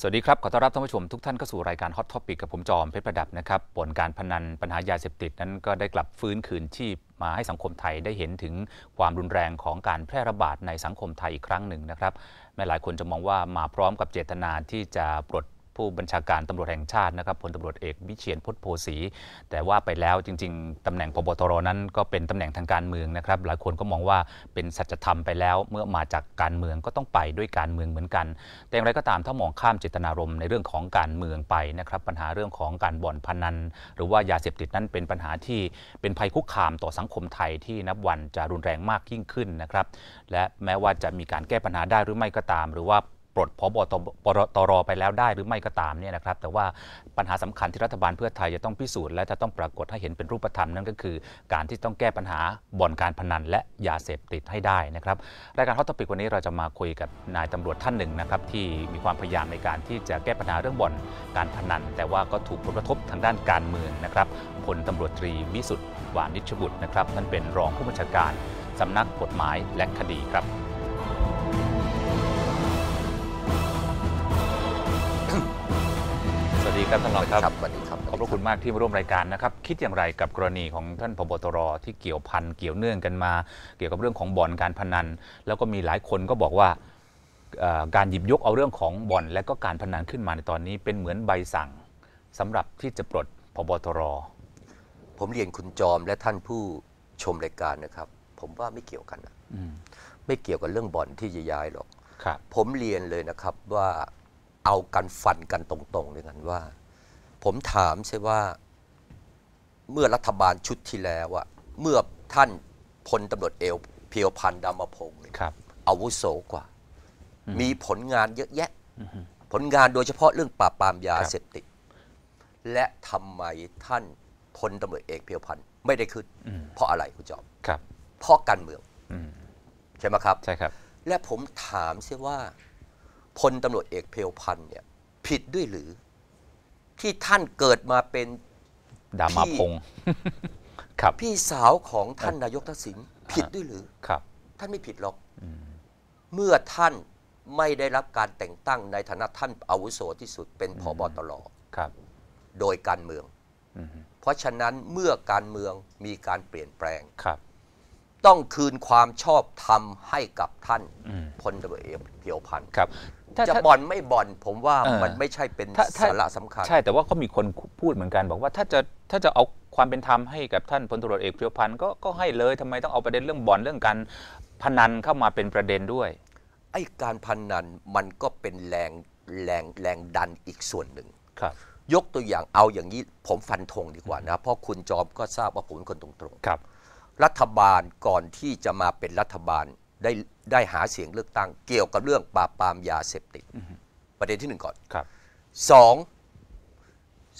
สวัสดีครับ ขอต้อนรับท่านผู้ชมทุกท่านเข้าสู่รายการฮอตท็อปิกกับผมจอมเพชรประดับนะครับผลการพนันปัญหายาเสพติดนั้นก็ได้กลับฟื้นคืนชีพมาให้สังคมไทยได้เห็นถึงความรุนแรงของการแพร่ระบาดในสังคมไทยอีกครั้งหนึ่งนะครับแม้หลายคนจะมองว่ามาพร้อมกับเจตนาที่จะปลด ผู้บัญชาการตำรวจแห่งชาตินะครับพลตำรวจเอกวิเชียนพุทธโพสีแต่ว่าไปแล้วจริง ๆตำแหน่งพบตรนั้นก็เป็นตำแหน่งทางการเมืองนะครับ หลายคนก็มองว่าเป็นสัจธรรมไปแล้ว เมื่อมาจากการเมืองก็ต้องไปด้วยการเมืองเหมือนกัน แต่อย่างไรก็ตามถ้ามองข้ามเจตนารมณ์ในเรื่องของการเมืองไปนะครับปัญหาเรื่องของการบ่อนพนัน หรือว่ายาเสพติดนั้นเป็นปัญหาที่เป็นภัยคุกคามต่อสังคมไทยที่นับวันจะรุนแรงมากยิ่งขึ้นนะครับและแม้ว่าจะมีการแก้ปัญหาได้หรือไม่ก็ตาม หรือว่า ปลดพบตรไปแล้วได้หรือไม่ก็ตามเนี่ยนะครับ แต่ว่าปัญหาสำคัญที่รัฐบาลเพื่อไทยจะต้องพิสูจน์และจะต้องปรากฏให้เห็นเป็นรูปธรรมนั่นก็คือ การที่ต้องแก้ปัญหาบ่อนการพนันและยาเสพติดให้ได้นะครับรายการฮอตทอปิกวันนี้เราจะมาคุยกับนายตำรวจท่านหนึ่งนะครับที่มีความพยายามในการที่จะแก้ปัญหาเรื่องบ่อนการพนัน แต่ว่าก็ถูกผลกระทบทางด้านการเมืองนะครับพลตำรวจตรีวิสุทธิ์วานิชบุตรนะครับท่านเป็นรองผู้บัญชาการสำนักกฎหมายและคดีครับ สวัสดีครับท่านรองครับครับสวัสดีครับขอบพระคุณมากที่มาร่วมรายการนะครับ คิดอย่างไรกับกรณีของท่านพบตรที่เกี่ยวพันเกี่ยวเนื่องกันมา เกี่ยวกับเรื่องของบ่อนการพนัน แล้วก็มีหลายคนก็บอกว่าเอ่อการหยิบยกเอาเรื่องของบ่อน และก็การพนันขึ้นมาในตอนนี้เป็นเหมือนใบสั่งสำหรับที่จะปลดพบตรผมเรียนคุณจอมและท่านผู้ชมรายการนะครับ ผมว่าไม่เกี่ยวกันนะอืมไม่เกี่ยวกับเรื่องบ่อนที่จะย้ายหรอกครับผมเรียนเลยนะครับว่าเอากันฟันกันตรงๆเลยกันว่า ผมถามใช่ว่าเมื่อรัฐบาลชุดที่แล้วอะเมื่อท่านพลตำรวจเอวเพียวพันธ์ดำมพงศ์เนี่ยครับอาวุโสกว่าอืมมีผลงานเยอะแยะอือฮึผลงานโดยเฉพาะเรื่องปราบปรามยาครับเสพติด และทำไมท่านพลตำรวจเอกเพียวพันธ์ไม่ได้ขึ้นอืมเพราะอะไรคุณจอมครับเพราะการเมืองอืมใช่ไหมครับใช่ครับ และผมถามเสียว่าพลตำรวจเอกเพียวพันธ์เนี่ยผิดด้วยหรือ ที่ท่านเกิดมาเป็นดามาพงศ์ครับพี่สาวของท่านนายกทักษิณผิดด้วยหรือครับ ท่านไม่ผิดหรอกอืมเมื่อท่านไม่ได้รับการแต่งตั้งในฐานะท่านอาวุโสที่สุดเป็นผบตรครับโดยการเมืองอืมเพราะฉะนั้นเมื่อการเมืองมีการเปลี่ยนแปลงครับ ต้องคืนความชอบธรรมให้กับท่านอืมพลตำรวจเอกเพียวพันธ์ครับถ้าจะถ้าบ่อนไม่บ่อนผมว่าเออมันไม่ใช่เป็นถ้าถ้าสาระสำคัญ ใช่แต่ว่าก็มีคนพูดเหมือนกัน บอกว่าถ้าจะถ้าจะเอาความเป็นธรรมให้กับท่านพลตำรวจเอกเพียวพันธ์ก็ก็ให้เลยทำไมต้องเอาประเด็นเรื่องบ่อนเรื่องการพนันเข้ามาเป็นประเด็นด้วยไอ้การพนนันมันก็เป็นแรงแรงแรงดันอีกส่วนหนึ่งครับ ยกตัวอย่างเอาอย่างนี้ผมฟันธงดีกว่านะเพราะคุณจอมก็ทราบว่าผมเป็นคนตรงครับๆ รัฐบาลก่อนที่จะมาเป็นรัฐบาลได้ได้หาเสียงเลือกตั้ง เกี่ยวกับเรื่องปราบปรามยาเสพติด ประเด็นที่หนึ่งก่อนครับสอง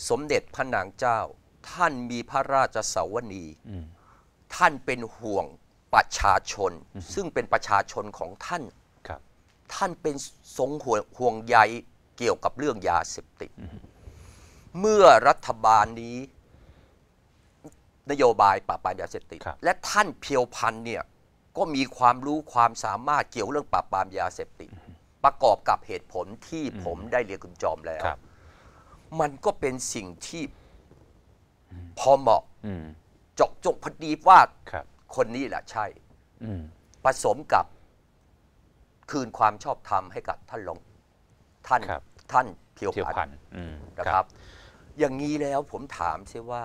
สมเด็จพระนางเจ้า ท่านมีพระราชสวนีอืมท่านเป็นห่วงประชาชน ซึ่งเป็นประชาชนของท่านครับท่านเป็นทรงห่วงห่วงใยเกี่ยวกับเรื่องยาเสพติด เมื่อรัฐบาลนี้ นโยบายปราบปรามยาเสพติดครับและท่านเพียวพันธ์เนี่ยก็มีความรู้ความสามารถเกี่ยวเรื่องปราบปรามยาเสพติด ประกอบกับเหตุผลที่ผมได้เรียนคุณจอมแล้วครับมันก็เป็นสิ่งที่พอเหมาะอืมเจาะจงพอดีว่าครับคนนี้แหละใช่อืมผสมกับคืนความชอบธรรมให้กับท่านรองท่านครับท่านเพียวเที่ยวพันพันธ์ธ์อืมนะครับ อย่างนี้แล้วผมถามเสียว่า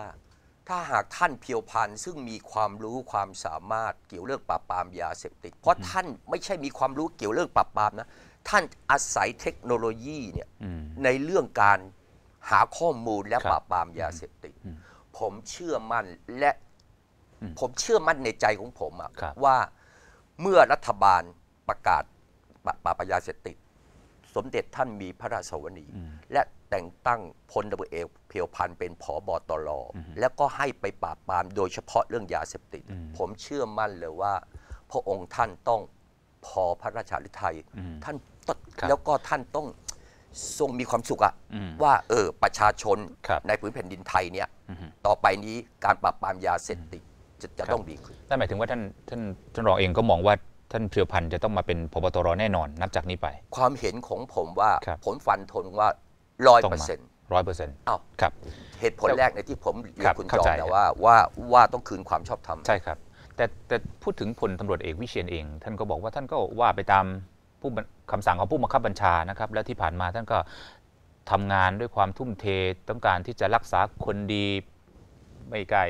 ถ้าหากท่านเพียวพันธ์ซึ่งมีความรู้ความสามารถเกี่ยวเรื่องปราบปรามยาเสพติด เพราะท่านไม่ใช่มีความรู้เกี่ยวเรื่องปราบปรามนะ ท่านอาศัยเทคโนโลยีเนี่ยอืมในเรื่องการหาข้อมูลและครับปราบปรามยาเสพติดอืมผมเชื่อมั่นและอืมผมเชื่อมั่นในใจของผมอะครับว่าเมื่อรัฐบาลประกาศปราบปรามยาเสพติด สมเด็จท่านมีพระราชสวนีอืมและ แต่งตั้งพลตำรวจเอกเพียวพันธ์เป็นผอบอตรอืมแล้วก็ให้ไปปราบปรามโดยเฉพาะเรื่องยาเสพติดอืมผมเชื่อมั่นเลยว่า พระองค์ท่านต้องพอพระราชาฤทัยอืมท่านต้องครับแล้วก็ท่านต้องทรงมีความสุขอะอืมว่าเออประชาชนครับในพื้นแผ่นดินไทยเนี่ยอืมต่อไปนี้การปราบปรามยาเสพติดจะจะครับต้องดีขึ้นนั่นหมายถึงว่าท่านท่านท่านรองเองก็มองว่าท่านเพียวพันธ์จะต้องมาเป็นพบตรแน่นอนนับจากนี้ไป ความเห็นของผมว่าครับผมฟันธงว่า ร้อยต้องเปอร์มาเซ็นต์ร้อยเปอร์เซ็นต์อ้าวครับเหตุผลแรกในที่ผมเรียครันบคุณเข้าจอมใจแต่ว่าว่าว่าต้องคืนความชอบธรรมใช่ครับ แต่แต่พูดถึงพลตำรวจเอกวิเชียนเอง ท่านก็บอกว่าท่านก็ว่าไปตามผู้บัญคำสั่งของผู้บังคับบัญชานะครับ และที่ผ่านมาท่านก็ทำงานด้วยความทุ่มเทต้องการที่จะรักษาคนดีไม่ใกล้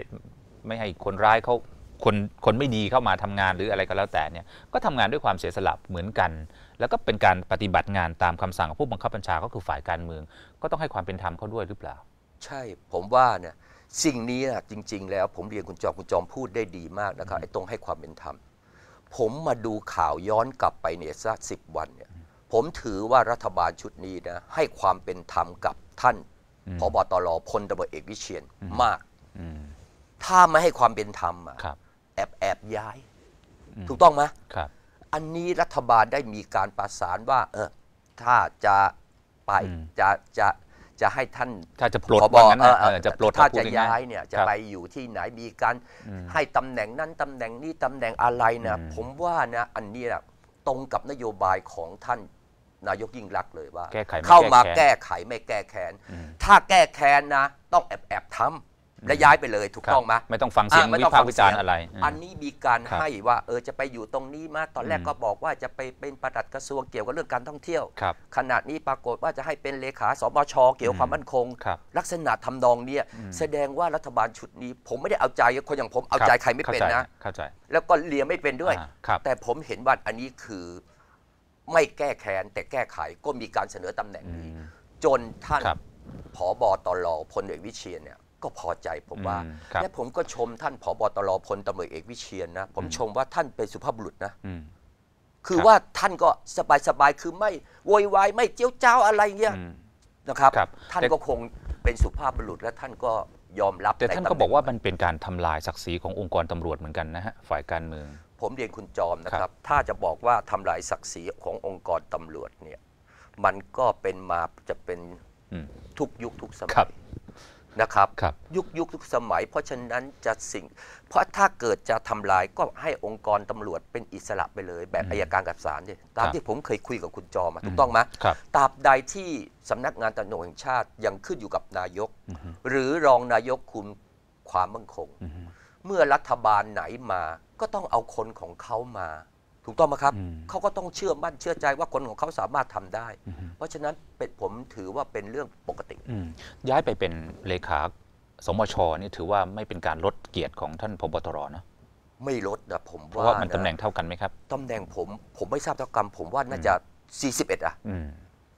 ไม่ให้คนร้ายเขาคนคนไม่ดีเข้ามาทำงานหรืออะไรก็แล้วแต่เนี่ยก็ทำงานด้วยความเสียสละเหมือนกัน แล้วก็เป็นการปฏิบัติงานตามคำสั่งของผู้บังคับบัญชาก็คือฝ่ายการเมือง ก็ต้องให้ความเป็นธรรมเขาด้วยหรือเปล่า ใช่ผมว่าเนี่ยสิ่งนี้นะจริง ๆ แล้วผมเรียนคุณจอมคุณจอมพูดได้ดีมากนะครับไอ้ตรงให้ความเป็นธรรม ผมมาดูข่าวย้อนกลับไปเนี่ยสักสิบวันเนี่ยผมถือว่ารัฐบาลชุดนี้นะให้ความเป็นธรรมกับท่านอืมพบตรพลตำรวจเอกวิเชียนมากอืมถ้าไม่ให้ความเป็นธรรมอะครับแอบแอบย้ายอืมถูกต้องไหมครับ อันนี้รัฐบาลได้มีการประสานว่า เออถ้าจะไปอืมจะจะจะให้ท่านถ้าจะปลดผบว่างั้นนะเออเออจะปลดถ้าพูดจะง่ย้ายเนี่ยจะครับไปอยู่ที่ไหนมีการอืมให้ตำแหน่งนั้นตำแหน่งนี้ตำแหน่งอะไรนะอืมผมว่านะอันนี้นะตรงกับนโยบายของท่านนายกยิ่งรักษณ์เลยว่าแก้ไขไม่เข้ามาแก้แค้นแก้ไขไม่แก้แค้นอืมถ้าแก้แค้นนะ ต้องแอบแอบทำ และย้ายไปเลยถูกครับต้องไหมไม่ต้องฟังเสียงอะไม่วิต้องพากฟัษ์งวิจารณ์เสียงอะไร อันนี้มีการครับให้ว่าเออจะไปอยู่ตรงนี้มาตอนแรกอืมก็บอกว่าจะไปเป็นประหลัดกระทรวงเกี่ยวกับเรื่องการท่องเที่ยวครับขณะนี้ปรากฏว่าจะให้เป็นเลขาสบชเกี่ยวกับความมั่นคงครับลักษณะทำนองเนี้ยอืมแสดงว่ารัฐบาลชุดนี้ ผมไม่ได้เอาใจคนอย่างผมเอาใจใครไม่เป็นนะเข้าใจแล้วก็เลียไม่เป็นด้วยอ่าครับแต่ผมเห็นว่าอันนี้คือไม่แก้แค้นแต่แก้ไขก็มีการเสนอตำแหน่งอืนี้มจนท่านครับผอบตรพลเอกวิเชียนเนี่ย ก็พอใจผมว่าอืมครับและผมก็ชมท่านผอบตรพลตำรวจเอกวิเชียนนะ ผมอืมชมว่าท่านเป็นสุภาพบุรุษนะอืมคือครับว่าท่านก็สบายๆคือไม่โวยวายไม่เจียวจ้าวอะไรเงี้ยอืมนะครับครับ ท่านแต่ก็คงเป็นสุภาพบุรุษและท่านก็ยอมรับ แต่ในท่านตำก็แหบอกว่ามันเป็นการทำลายศักดิ์ศรีขององค์กรตำรวจเหมือนกันนะฮะฝ่ายการเมือง ผมเรียนคุณจอมนะคครัรับบถ้าจะบอกว่าทำลายศักดิ์ศรีขององค์กรตำรวจเนี่ย มันก็เป็นมาจะเป็นอืมทุกยุคทุกสมัครัยบ นะครับครับยุคยุคทุกสมัย เพราะฉะนั้นจะสิ่ง เพราะถ้าเกิดจะทำลายก็ให้องค์กรตำรวจเป็นอิสระไปเลย แบบอืมอายการกับศาลเนี่ยตามครับที่ผมเคยคุยกับคุณจอมาอืมถูกต้องไหมครับตราบใดที่สำนักงานตำรวจแห่งชาติยังขึ้นอยู่กับนายกอือฮึหรือรองนายกคุมความมั่นคงอือฮึเมื่อรัฐบาลไหนมาก็ต้องเอาคนของเขามา ถูกต้องไหมครับอืมเขาก็ต้องเชื่อมั่นเชื่อใจว่าคนของเขาสามารถทำได้อือฮึเพราะฉะนั้นเป็นผมถือว่าเป็นเรื่องปกติอืมย้ายไปเป็นเลขาสมชนี่ถือว่าไม่เป็นการลดเกียรติของท่านพบตรนะไม่ลดนะผมเพราะว่าว่ามันนะตำแหน่งเท่ากันไหมครับตำแหน่งผมผมไม่ทราบเท่ากรรมผมว่าน่าจะ 41 อะอืม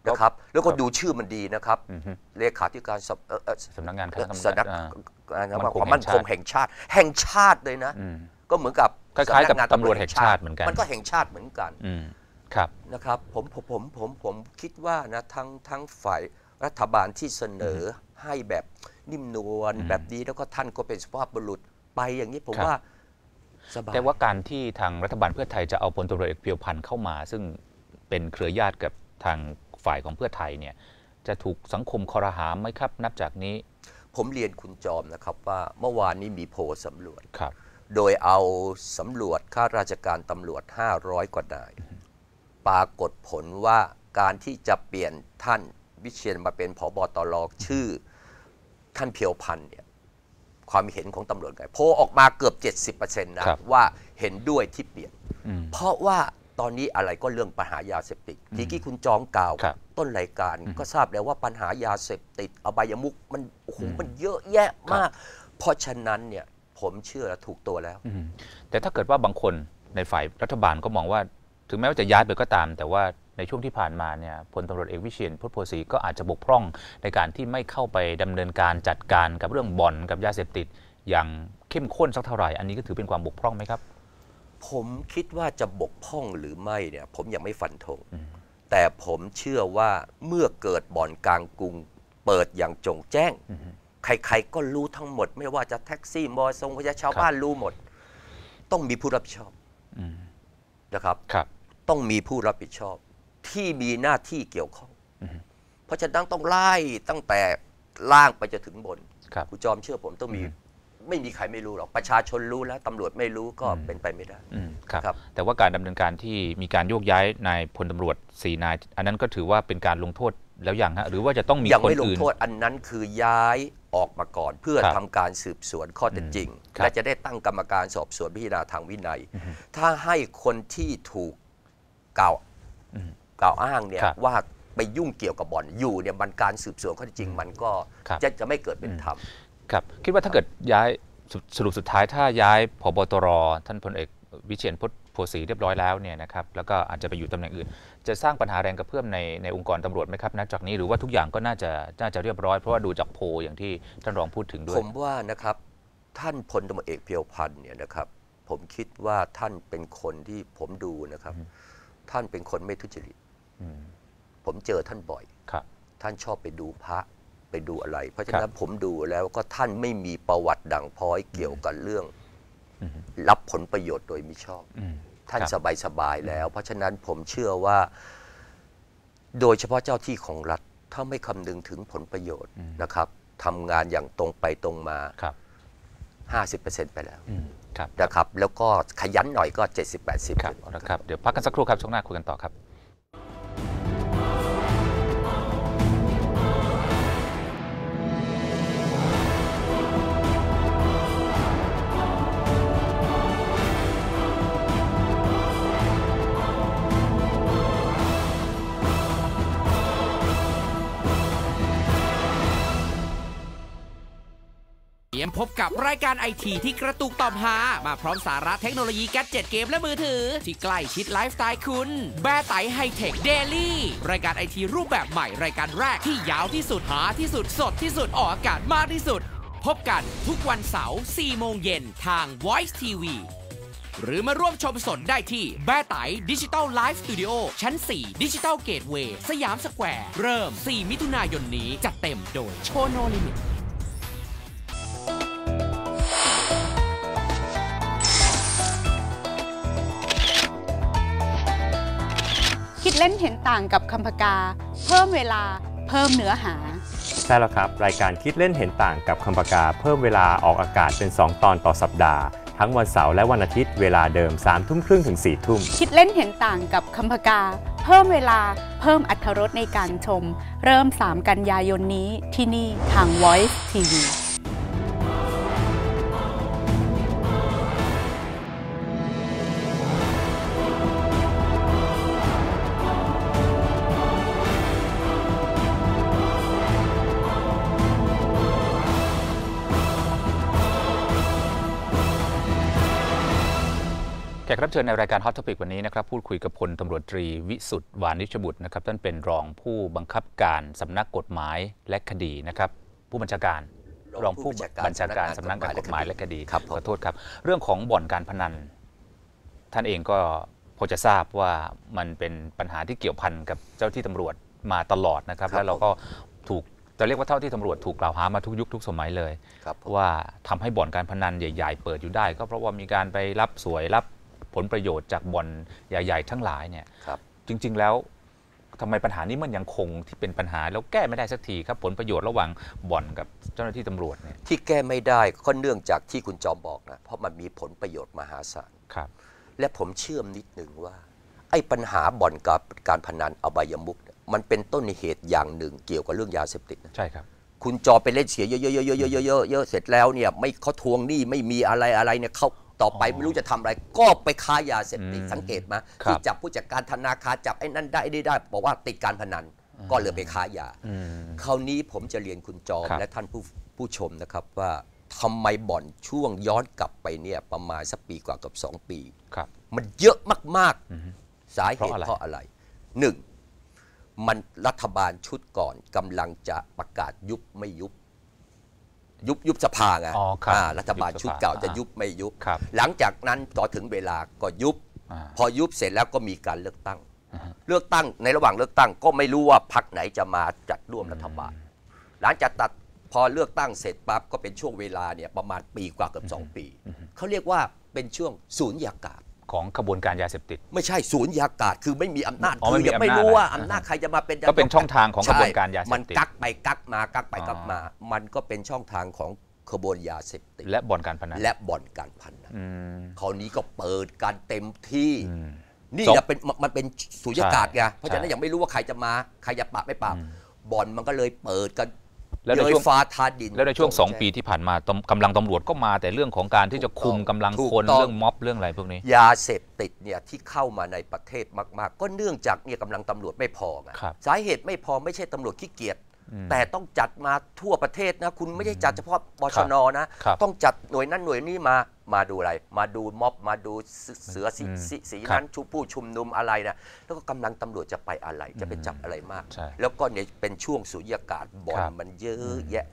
นะครับ แล้วก็ครับดูชื่อมันดีนะครับอือฮึเลขาธิการสำเอ่อเอ่อสำนักงานคณะกรรมสำนักากรอ่างานมั่นคงความมั่นคงแห่แห่งงชาชาติติ แห่งชาติเลยนะอืมก็เหมือนกับ คล้ายๆกับสำนังานตำรวจแห่งชาติเหมือนกัน มันก็แห่งชาติเหมือนกันอืมครับนะครับผมผมผมผมผมคิดว่านะทั้งทั้งฝ่ายรัฐบาลที่เสนอให้แบบนิ่มนวลอืมแบบนี้แล้วก็ท่านก็เป็นสุภาพบุรุษไปอย่างนี้ผมครับว่าสบายแต่ว่าการที่ทางรัฐบาลเพื่อไทยจะเอาพลตำรวจเอกเพียวพันธ์เข้ามา ซึ่งเป็นเครือญาติกับทางฝ่ายของเพื่อไทยเนี่ยจะถูกสังคมคอรหาไหมครับ นับจากนี้ ผมเรียนคุณจอมนะครับว่าเมื่อวานนี้มีโพลสำรวจครับ โดยเอาสำรวจข้าราชการตำรวจ 500 กว่านาย ปรากฏผลว่าการที่จะเปลี่ยนท่านวิเชียนมาเป็นผบตรชื่อท่านเพียวพันธ์เนี่ยความเห็นของตำรวจไงโพลออกมาเกือบ 70%นะครับว่าเห็นด้วยที่เปลี่ยนอืมเพราะว่าตอนนี้อะไรก็เรื่องปัญหายาเสพติดที่กี้คุณจองกล่าวครับต้นรายการอืมก็ทราบแล้วว่าปัญหายาเสพติดอบายมุกมันโอ้โหอืมมันเยอะแยะมาก เพราะฉะนั้นเนี่ย ผมเชื่อและถูกตัวแล้วอืมแต่ถ้าเกิดว่าบางคนในฝ่ายรัฐบาลก็มองว่า ถึงแม้ว่าจะย้ายไปก็ตาม แต่ว่าในช่วงที่ผ่านมาเนี่ยพลตำรวจเอกวิเชียนพุทธโพสีก็อาจจะบกพร่องในการที่ไม่เข้าไปดำเนินการจัดการกับเรื่องบ่อนกับยาเสพติด อย่างเข้มข้นสักเท่าไหร่ อันนี้ก็ถือเป็นความบกพร่องไหมครับ ผมคิดว่าจะบกพร่องหรือไม่เนี่ยผมยังไม่ฟันธงอืมแต่ผมเชื่อว่าเมื่อเกิดบ่อนกลางกรุง เปิดอย่างจงแจ้งอืม ใคร ๆ ก็รู้ทั้งหมด ไม่ว่าจะแท็กซี่มอเตอร์ไซค์พยาชาวบ้านรู้หมด ต้องมีผู้รับผิดชอบอืมนะครับครับ ต้องมีผู้รับผิดชอบ ที่มีหน้าที่เกี่ยวข้องอืมเพราะฉะนั้นต้องไล่ตั้งแต่ล่างไปจนถึงบนครับคุณจอมเชื่อผมต้องมีอืมไม่มีใครไม่รู้หรอก ประชาชนรู้แล้วตำรวจไม่รู้ก็อืมเป็นไปไม่ได้อืมครับครับแต่ว่าการดำเนินการที่มีการโยกย้ายนายพลตำรวจสี่นาย อันนั้นก็ถือว่าเป็นการลงโทษ แล้วอย่างฮะหรือว่าจะต้องมียังคนไม่ลงอื่น โทษอันนั้นคือย้ายออกมาก่อน เพื่อครับทำการสืบสวนข้อเท็จจริงครับและจะได้ตั้งกรรมการสอบสวนพิจารณาทางวินัยถ้าให้คนที่ถูกกล่าวอืมกล่าวอ้างเนี่ยครับว่าไปยุ่งเกี่ยวกับบ่อนอยู่เนี่ยมันการสืบสวนข้อเท็จจริง มันก็ครับ จะจะไม่เกิดเป็นธรรม ครับ คิดว่าถ้าเกิดย้ายสสรุปสุดท้ายถ้าย้ายพบตรท่านพลเอกวิเชียนพุทธ โพสีเรียบร้อยแล้วเนี่ยนะครับแล้วก็อาจจะไปอยู่ตำแหน่งอื่น จะสร้างปัญหาแรงกระเพื่อมในในองค์กรตำรวจไหมครับนับจากนี้หรือว่าทุกอย่างก็น่าจะน่าจะเรียบร้อยเพราะว่าดูจากโพลอย่างที่ท่านรองพูดถึงด้วผยมว่านะครับท่านพลตำรวจเอกเพียวพันธ์เนี่ยนะครับ ผมคิดว่าท่านเป็นคนที่ผมดูนะครับ ท่านเป็นคนไม่ทุจริตอืมผมเจอท่านบ่อยครับ ท่านชอบไปดูพระไปดูอะไร เพราะฉะครันั้นบผมดูแล้วก็ท่านไม่มีประวัติดั่งพร้อยเกี่ยวกับเรื่องอืมรับผลประโยชน์โดยมิชอบอืม ท่านครับสบายสบายๆแล้ว เพราะฉะนั้นผมเชื่อว่า โดยเฉพาะเจ้าที่ของรัฐ ถ้าไม่คำนึงถึงผลประโยชน์นะครับทำงานอย่างตรงไปตรงมาครับ50%ไปแล้วอืมครับนะครับ แล้วก็ขยันหน่อยก็ 70-80%ครับเอาละครับ เดี๋ยวพักกันสักครู่ครับ ช่วงหน้าคุยกันต่อครับ พบกับรายการไอทีที่กระตุกตอบหา มาพร้อมสาระเทคโนโลยีแกดเจ็ตเกมและมือถือ ที่ใกล้ชิดไลฟ์สไตล์คุณ แบไตไฮเทคเดลี่รายการไอทีรูปแบบใหม่รายการแรกที่ยาวที่สุดหาที่สุดสดที่สุดออกอากาศมากที่สุด พบกันทุกวันเสาร์4โมงเย็นทาง Voice TV หรือมาร่วมชมสดได้ที่แบไตดิจิตอลไลฟ์สตูดิโอชั้น 4 ดิจิตอลเกตเวย์สยามสแควร์ เริ่ม 4 มิถุนายนนี้จัดเต็มโดยโชโนลิมิต เล่นเห็นต่างกับคำพกา เพิ่มเวลาเพิ่มเนื้อหา ใช่แล้วครับ รายการคิดเล่นเห็นต่างกับคำปากา เพิ่มเวลาออกอากาศเป็น 2 ตอนต่อสัปดาห์ ทั้งวันเสาร์และวันอาทิตย์เวลาเดิม3ทุ่มครึ่งถึง4ทุ่ม คิดเล่นเห็นต่างกับคำพกา เพิ่มเวลาเพิ่มอัธรสในการชม เริ่ม 3 กันยายนนี้ที่นี่ทาง Voice TV กรับเชิญในรายการ Hot Topic วันนี้นะครับพูดคุยกับพลตำรวจตรีวิสุทธ์วานิชบุตรนะครับท่านเป็นรองผู้บังคับการสำนักกฎหมายและคดีนะครับผู้บัญชาการรรอองงผู้ผู้บับัญญชาชากาการรสำนักงานกฎหมายและคดีครับผมขอโทษครับ เรื่องของบ่อนการพนัน ท่านเองก็พอจะทราบว่ามันเป็นปัญหาที่เกี่ยวพันกับเจ้าที่ตำรวจมาตลอดนะครับครับแล้วเราก็ถูกจะเรียกว่าเท่าที่ตำรวจถูกกล่าวหามาทุกยุคทุกสมัยเลยครับผมว่าทำให้บ่อนการพนันใหญ่ ๆ เปิดอยู่ได้ ก็เพราะว่ามีการไปรับสวยรับ ผลประโยชน์จากบ่อนใหญ่ ๆ ทั้งหลายเนี่ยครับจริง ๆ แล้วทำไมปัญหานี้มันยังคงที่เป็นปัญหาแล้วแก้ไม่ได้สักทีครับผลประโยชน์ระหว่างบ่อนกับเจ้าหน้าที่ตำรวจเนี่ยที่แก้ไม่ได้ก็เนื่องจากที่คุณจอมบอกนะเพราะมันมีผลประโยชน์มหาศาลครับ และผมเชื่อมนิดหนึ่งว่า ไอ้ปัญหาบ่อนกับการพนันอบายมุกเนี่ยมันเป็นต้นเหตุอย่างหนึ่งเกี่ยวกับเรื่องยาเสพติดนะใช่ครับ คุณจอไปเล่นเสียเยอะๆๆๆๆๆๆเสร็จแล้วเนี่ยไม่เขาทวงหนี้ไม่มีอะไรอะไรเนี่ยเขา ต่อไปอ๋อไม่รู้จะทำอะไร ก็ไปค้ายาเสพติดอืมสังเกตไหมาครับที่จับผู้จัดการธนาคารจับไอ้นั่นได้ไอ้นี่ได้บอกว่าติดการพนันก็เลยไปค้ายาอืมคราวนี้ผมจะเรียนคุณจอมครับและท่านผู้ผู้ชมนะครับว่าทำไมบ่อนช่วงย้อนกลับไปเนี่ยประมาณสักปีกว่ากับสองปีครับ มันเยอะมากอือฮึๆสาเหตุเพเพราะราะอะอะไรไรหนึ่งมันรัฐบาลชุดก่อนกำลังจะประกาศยุบไม่ยุบ ยุบยุบสภาไงอ๋อครับอ่ารัฐบาลยุบสภาชุดเก่าจะอ่ายุยุบไม่ยุบ ครับหลังจากนั้นต่อถึงเวลาก็ยุบอ่าพอยุบเสร็จแล้วก็มีการเลือกตั้ง อ่าฮะ เลือกตั้งในระหว่างเลือกตั้งก็ไม่รู้ว่าพรรคไหนจะมาจัดร่วมรัฐบาล หลังจากตัดพอเลือกตั้งเสร็จปั๊บก็เป็นช่วงเวลาเนี่ยประมาณปีกว่าเกือบสองปี เขาเรียกว่าเป็นช่วงศูนยากาศ ของขบวนการยาเสพติด ไม่ใช่ศูนยากาศคือไม่มีอำนาจอ๋อไม่มีคืยังไม่อำนาจรู้ว่านะอำนาจใครจะมาเป็นก็เป็นช่องทางของกระบวนการยาเสพติดมันกักไปกักมากักไปอ๋อกักมา มันก็เป็นช่องทางของขบวนยาเสพติดและบ่อนการพนันและบ่อนการพนันอืม คราวนี้ก็เปิดกันเต็มที่ อืม นี่สองนะเป็นมันมันเป็นสุญญากาศไงเพราะฉะนั้นใช่ยังไม่รู้ว่าใครจะมา ใครจะปราบไม่ปราบบ่อนมันก็เลยเปิดกัน แล้วในเลยช่วงฟ้าทาดิน แล้วในช่วงจสองแจ้ปีที่ผ่านมาตำกำลังตำรวจก็มาแต่เรื่องของการที่จะคุมกำลังถูกคนต้องเรื่องม็อบเรื่องอะไรพวกนี้ ยาเสพติดเนี่ยที่เข้ามาในประเทศมาก ๆ ก็เนื่องจากเนี่ยกำลังตำรวจไม่พอไงครับสาเหตุไม่พอไม่ใช่ตำรวจขี้เกียจแต่ต้องจัดมาทั่วประเทศนะ คุณไม่ได้จัดเฉพาะบชนนะครับต้องจัดหน่วยนั้นหน่วยนี้มา มาดูอะไร มาดูม็อบมาดูเสืเสือสีอืมสีสีครับนั้นชูผู้ชุมนุมอะไรนะแล้วก็กำลังตำรวจจะไปอะไรจะไปจับอะไรมากใช่แล้วก็เนี่ยเป็นช่วงสุญญากาศบ่อนครับมันเยอะแยะ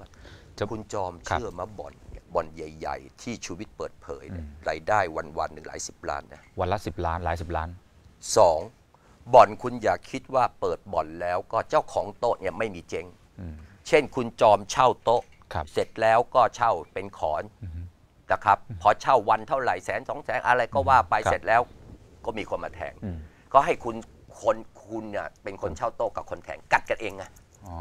จะคุณจอมครับเชื่อมาบ่อนเนี่ยบ่อนใหญ่ ๆ ที่ชูวิทย์เปิดเผยเนี่ยรายได้วันๆหนึ่งหลายสิบล้านนะวันละสิบล้านหลายสิบล้านสองบ่อนคุณอย่าคิดว่าเปิดบ่อนแล้วก็เจ้าของโต๊ะเนี่ยไม่มีเจ๊งอืมเช่นคุณจอมเช่าโต๊ะครับเสร็จแล้วก็เช่าเป็นขอน นะครับพอเช่าวันเท่าไหร่แสนสองแสนอะไรก็ว่าไปครับเสร็จแล้วก็มีคนมาแทงอืมก็ให้คุณคนคุณเนี่ยเป็นคนเช่าโต๊ะกับคนแทงกัดกันเองไงอ๋อ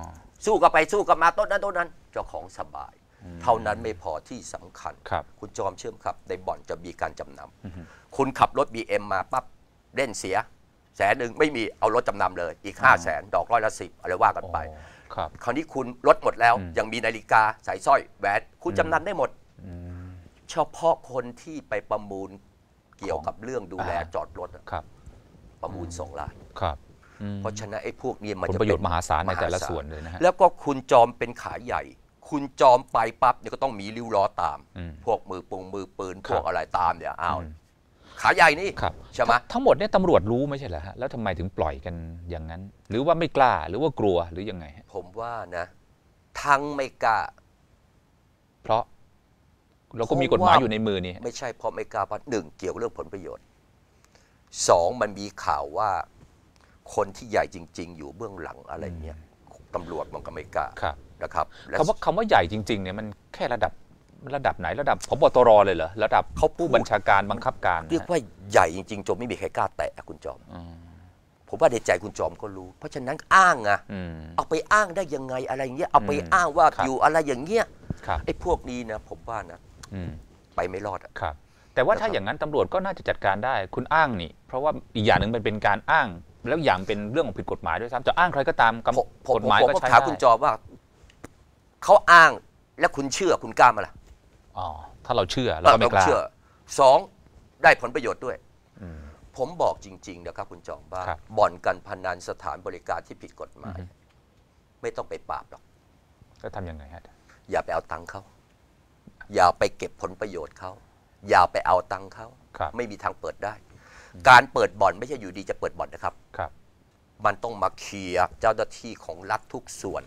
สู้กันไปสู้กันมาโต๊ะนั้นโต๊ะนั้นเจ้าของสบาย เท่านั้นไม่พอที่สำคัญครับคุณจอมเชื่อมครับ ในบ่อนจะมีการจำนำคุณขับรถ BM มาปั๊บเล่นเสียแสนหนึ่งไม่มีเอารถจำนำเลยอีก5 0 0แสนดอกร้อยละสิบอะไรว่ากันไปอ๋อครับคราวนี้คุณลดหมดแล้วอืมยังมีนาฬิกาสายสร้อยแหวนคุณจำนำได้หมดอืม เฉพาะคนที่ไปประมูลเกี่ยวกับเรื่องดูแลอ่าจอดรถอะครับ ประมูลสองล้าน ครับอืมเพราะฉะนั้นไอ้พวกนี้มันผลจะประโยชน์เมหาศาลในแต่ละมหศส่วนเลยนะฮะ แล้วก็คุณจอมเป็นขาใหญ่ คุณจอมไปปั๊บเนี่ยก็ต้องมีริ้วล้อตาม อืมพวกมือปงมือปืนคพรับวกอะไรตามเนี่ยอ้าวอืม ขาใหญ่นี่ครับใช่ไหมทั้งทั้งหมดเนี่ยตำรวจรู้ไม่ใช่เหรอฮะแล้วทำไมถึงปล่อยกันอย่างนั้น หรือว่าไม่กล้าหรือว่ากลัวหรือยังไงฮะผมว่านะ ทั้งไม่กล้าเพราะ เราก็มีเพกราะฎหมายว่าอยู่ในมือนี่ไม่ใช่เพราะไม่กล้าเพราะหนึ่งเกี่ยวกับเรื่องผลประโยชน์สองมันมีข่าวว่าคนที่ใหญ่จริง ๆ อยู่เบื้องหลังอะไรเงี้ยตำรวจมันก็ไม่กล้าครับนะครับและคำว่าคำว่าใหญ่จริงๆเนี่ยมันแค่ระดับระดับไหนระดับพบตรเลยเหรอระดับเขาพูผู้ดบัญชาการบังคับการ เรียกว่าใหญ่จริงๆจนไม่มีใครกล้าแตะคุณจอมอืมผมว่าในใจคุณจอมก็รู้ เพราะฉะนั้นอ้างอะอืมเอาไปอ้างได้ยังไงอะไรเงี้ยเอาไปอืมอ้างว่าครับอยู่อะไรอย่างเงี้ยครับไอ้พวกนี้นะผมว่านะอืม ไปไม่รอดอะครับ แต่ว่าถ้านะครับอย่างนั้นตำรวจก็น่าจะจัดการได้ คุณอ้างนี่ เพราะว่าอีกอย่างหนึ่งมันเป็นการอ้าง แล้วอย่างเป็นเรื่องของผิดกฎหมายด้วยซ้ำจะอ้างใครก็ตามกำผมผมกฎหมายผมก็ก็ใช้ถามได้คุณจอมว่าเขาอ้างแล้วคุณเชื่อคุณกล้ามาล่ะอ๋อถ้าเราเชื่อเราก็ไม่กล้าเชื่อสองได้ผลประโยชน์ด้วยอืมผมบอกจริงๆนะครับคุณจอมว่าครับบ่อนการพนันสถานบริการที่ผิดกฎหมายอือฮึไม่ต้องไปปราบหรอก ก็ทำยังไงฮะอย่าไปเอาตังค์เขา อย่าไปเก็บผลประโยชน์เขาอย่าไปเอาตังค์เขาครับไม่มีทางเปิดได้ การเปิดบ่อนไม่ใช่อยู่ดีจะเปิดบ่อนนะครับครับ มันต้องมาเคลียร์เจ้าหน้าที่ของรัฐทุกส่วน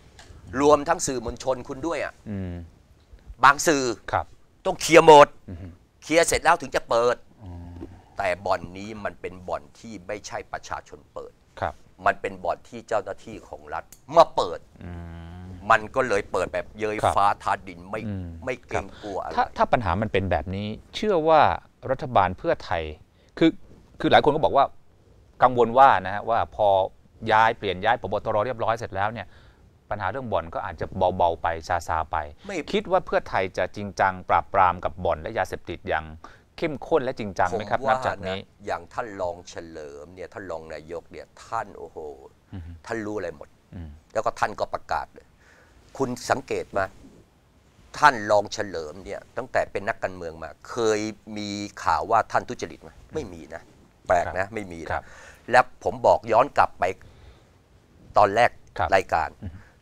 รวมทั้งสื่อมวลชนคุณด้วยอะอืมบางสื่อครับต้องเคลียร์หมดอืมเคลียร์เสร็จแล้วถึงจะเปิด แต่บ่อนนี้มันเป็นบ่อนที่ไม่ใช่ประชาชนเปิดครับ มันเป็นบ่อนที่เจ้าหน้าที่ของรัฐมาเปิดอื มมันก็เลยเปิดแบบเยยครับฟ้าทาดินไม่อืม ไม่เกรงกลัวอะไร ถ้าถ้าปัญหามันเป็นแบบนี้ เชื่อว่ารัฐบาลเพื่อไทย คือคือหลายคนก็บอกว่ากังวลว่านะฮะว่าพอย้ายเปลี่ยนย้ายพบตรเรียบร้อยเสร็จแล้วเนี่ยปัญหาเรื่องบ่อนก็อาจจะเบาๆไปซาซาๆไป ไม่ คิดว่าเพื่อไทยจะจริงจังปราบปรามกับบ่อนและยาเสพติดอย่างเข้มข้นและจริงจังผมไหมครับนัว่าบจากนะนี้อย่างท่านรองเฉลิมเนี่ยท่านรองนายกเนี่ยท่านโอ้โหท่านรู้อะไรหมด อืมแล้วก็ท่านก็ประกาศเลย คุณสังเกตไหมาท่านรองเฉลิมเนี่ยตั้งแต่เป็นนักการเมืองมา เคยมีข่าวว่าท่านทุจริตไหมไม่มีนะ แปลกนะ ไม่มีครันะบและผมบอกย้อนกลับไปตอนแรกครับรายการ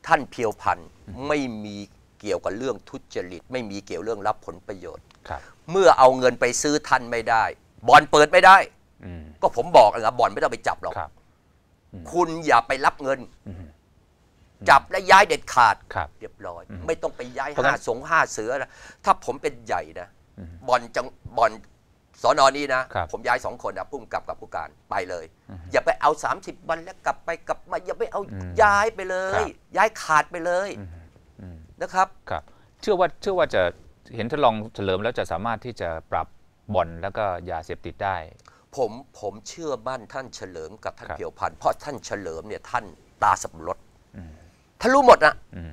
ท่านเพียวพันธ์ไม่มีเกี่ยวกับเรื่องทุจริต ไม่มีเกี่ยวเรื่องรับผลประโยชน์ครับเมื่อเอาเงินไปซื้อท่านไม่ได้บ่อนเปิดไม่ได้อืมก็ผมบอกเลยครับบ่อนไม่ต้องไปจับหรอกครับคุณอย่าไปรับเงินอืม จับและย้ายเด็ดขาดครับเรียบร้อยอืมไม่ต้องไปย้ายเพราะงั้ห้านสงห้าเสือนะถ้าผมเป็นใหญ่นะอืมบ่อนจังบ่อนสอนอนี้นะครับผมย้ายสองคนนะพุ่มกับกับผู้การไปเลย อย่าไปเอา 30 วันแล้วกลับไปกลับมาอย่าไปเอาอืมย้ายไปเลครัยบย้ายขาดไปเลยอืมอืมนะครับครับ เชื่อว่าเชื่อว่าจะเห็นทดลองเฉลิมแล้วจะสามารถที่จะปรับบ่อนแล้วก็ยาเสพติดได้ ผมผมเชื่อมั่นท่านเฉลิมกับท่านครับเพียวพันธ์เพราะท่านเฉลิมเนี่ยท่านตาสับปะรด ท่านรู้หมดนะอืม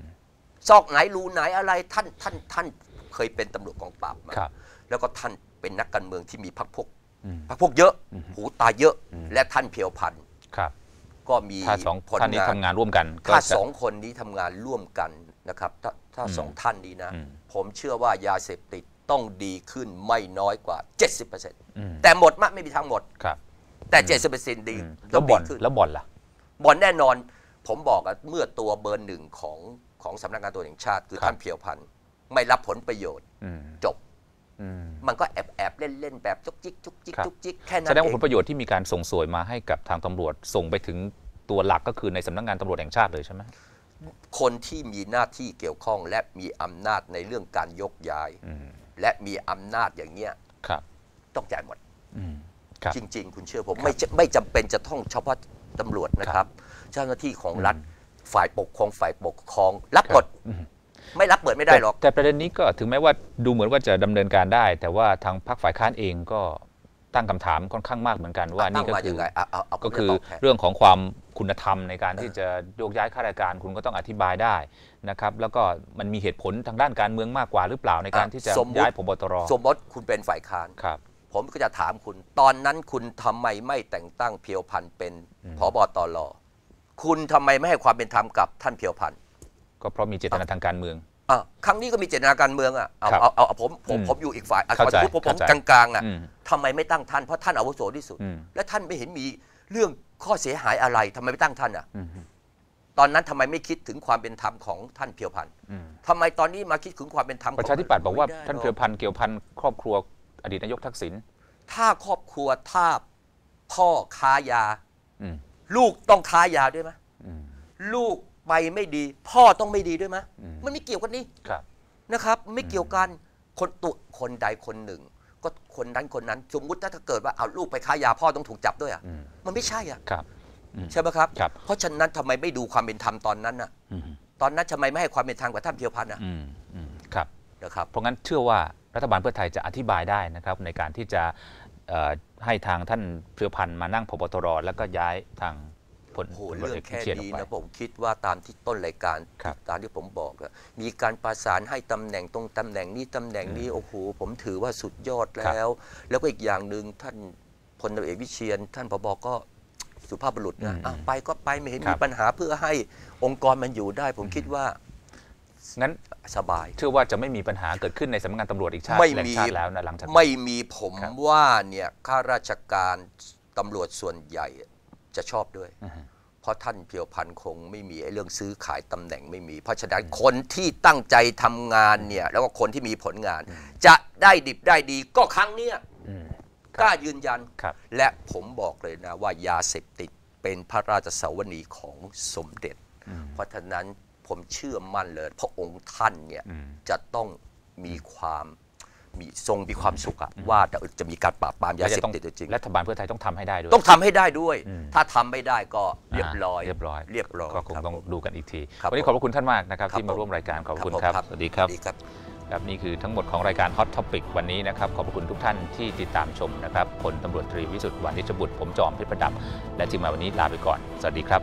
ซอกไหนรูไหนอะไรท่านท่านท่านเคเคยเป็นตำรวจกองปราบมาครับแล้วก็ท่านเป็นนักการเมืองที่มีพรรคพวกอืมพรรคพวกเยอะอืมหูตาเยอะอืมและท่านเพียวพันธ์ครับก็มีถ้าสองผลท่านนี้งานทำงานร่วมกันก็ถ้าจะสองคนนี้ทำงานร่วมกันนะครับถ้าถ้าอืมสองท่านนี้นะอืมผมเชื่อว่ายาเสพติดต้องดีขึ้นไม่น้อยกว่า 70%อืมแต่หมดมะไม่มีทางหมดครับแต่ 70%ดีอืมต้แล้อวงบ่ดีอนขึ้นแล้วบ่อนล่ะบอลแน่นอน ผมบอกอะเมื่อตัวเบอร์หนึ่งของของสำนักงานตำรวจแห่งชาติ คือครับท่านเพียวพันธ์ไม่รับผลประโยชน์อืมจบอืมมันก็แอบแอบเล่นเล่นๆแบบจุกจิกจุกจิกครับจุกจิกแค่นั้แสนดงเอว่าผลงประโยชน์ที่มีการส่งสวยมาให้กับทางตำรวจส่งไปถึงตัวหลักก็คือในสำนักงานตำรวจแห่งชาติเลยใช่ไหมคนที่มีหน้าที่เกี่ยวข้องและมีอำนาจในเรื่องการยกย้ายอืมและมีอำนาจอย่างเงี้ยครับต้องจ่ายหมดอืมครับจริง ๆ คุณเชื่อผมไม่จะไม่จำเป็นจะต้องเฉพาะตำรวจนะครับ เจ้าหน้าที่ของรัฐอืมฝ่ายปกครองฝ่ายปกครอง รับหมดอืมไม่รับเปิดไม่ได้หรอกแต่แต่ประเด็นนี้ก็ถึงแม้ว่าดูเหมือนว่าจะดำเนินการได้ แต่ว่าทางพรรคฝ่ายค้านเองก็ตั้งคำถามค่อนข้างมากเหมือนกันว่าตั้นี่งก็มาคืยัองไงเอาเอาเอาก็คือผมจะตบแทนเรื่องของความคุณธรรมในการที่จะโยกย้ายข้าราชการคุณก็ต้องอธิบายได้นะครับ แล้วก็มันมีเหตุผลทางด้านการเมืองมากกว่าหรือเปล่าในการที่จะสมมุติย้ายพบตรสมมติคุณเป็นฝ่ายค้านครับ ผมก็จะถามคุณ ตอนนั้นคุณทำไมไม่แต่งตั้งเพียวพันธ์เป็นอืมผบตร คุณทำไมไม่ให้ความเป็นธรรมกับท่านเพียวพันธ์ก็เพราะมีเจตนาทางการเมืองอะครั้งนี้ก็มีเจตนาการเมืองอะเอาครับเอาเอาเอาผมผมอืมผมอยู่อีกฝ่ายอะเข้าใจขอโทษผมผมเข้าใจกลางๆอะอืมทำไมไม่ตั้งท่านเพราะท่านอาวุโสที่สุดอืมและท่านไม่เห็นมีเรื่องข้อเสียหายอะไรทำไมไม่ตั้งท่านอะอืมตอนนั้นทำไมไม่คิดถึงความเป็นธรรมของท่านเพียวพันธ์อืมทำไมตอนนี้มาคิดถึงความเป็นธรรมประชาธิปัตย์บอกว่าไม่ได้ท่านหรเพียวพันธ์เกี่ยวพันครอบครัวอดีตนายกทักษิณถ้าครอบครัวถ้าพ่อค้ายาอืม ลูกต้องค้ายาด้วยไหมอืมลูกไปไม่ดี พ่อต้องไม่ดีด้วยไหมอืมมันไม่เกี่ยวกันนี่ครับนะครับ ไม่เกี่ยวกันคนตัวคนใดคนหนึ่ง ก็คนนั้นคนนั้นสมมุติถ้าเกิดว่าเอาลูกไปค้ายาพ่อต้องถูกจับด้วยอะอืมมันไม่ใช่อะครับอืมใช่ไหมครับครับ เพราะฉะนั้นทำไมไม่ดูความเป็นธรรมตอนนั้นอะอืมตอนนั้นทำไมไม่ให้ความเป็นธรรมกับท่านเพียวพันธ์อะอืมอืมครับนะครับ เพราะงั้นเชื่อว่ารัฐบาลเพื่อไทยจะอธิบายได้นะครับในการที่จะเอ่อ ให้ทางท่านเพียวพันธ์มานั่งพบตรแล้วก็ย้ายทางพลโอ้โหพลเรื่องเอกแค่เชียนออนี้กไปนะผมคิดว่าตามที่ต้นรายการครับตามที่ผมบอกอะมีการประสานให้ตำแหน่งตรงตำแหน่งนี้ตำแหน่งนี้โอ้โหผมถือว่าสุดยอดแล้ว แล้วก็อีกอย่างหนึ่งท่านพลตำรวจเอกวิเชียน ท่านผบก็สุภาพบุรุษนะอืมอะไปก็ไปไม่เห็นครัมีบปัญหาเพื่อให้องค์กรมันอยู่ได้ ผมคิดว่า งั้นสบาย เชื่อว่าจะไม่มีปัญหาเกิดขึ้นในสำนักงานตำรวจอีกชาติไม่แหล่งมีชาติแล้วนะหลังจากนี้ไม่มีผมครับว่าเนี่ยข้าราชการตำรวจส่วนใหญ่จะชอบด้วยอือฮึเพราะท่านเพียวพันธ์คงไม่มีไอ้เรื่องซื้อขายตำแหน่งไม่มี เพราะฉะนั้นคนที่ตั้งใจทำงานเนี่ยแล้วก็คนที่มีผลงาน จะได้ดิบได้ดีก็ครั้งเนี้ยอืมกล้ายืนยันครับและผมบอกเลยนะว่ายาเสพติดเป็นพระราชสวนีของสมเด็จอืมเพราะฉะนั้น ผมเชื่อมั่นเลย พระองค์ท่านเนี่ยอืมจะต้องมีความมีทรงมีความสุขอะว่าจะมีการปราบปรามยาเสพติดจริงรัฐบาลเพื่อไทยต้องทำให้ได้ด้วย ต้องทำให้ได้ด้วยอืมถ้าทำไม่ได้ก็เรียบร้อย เรียบร้อยเรียบร้อยก็คงรับต้องผมดูกันอีกทีครับวันนี้ผมขอบพระคุณท่านมากนะครับครับที่มาผมร่วมรายการขอบพระคุณผมครับครับสวัสดีครับดีครับครับนี่คือทั้งหมดของรายการ Hot Topic วันนี้นะครับขอบพระคุณทุกท่านที่ติดตามชมนะครับพลตำรวจตรีวิสุทธิ์วานิชบุตรผมจอมเพชรประดับ และทีมงานวันนี้ลาไปก่อน สวัสดีครับ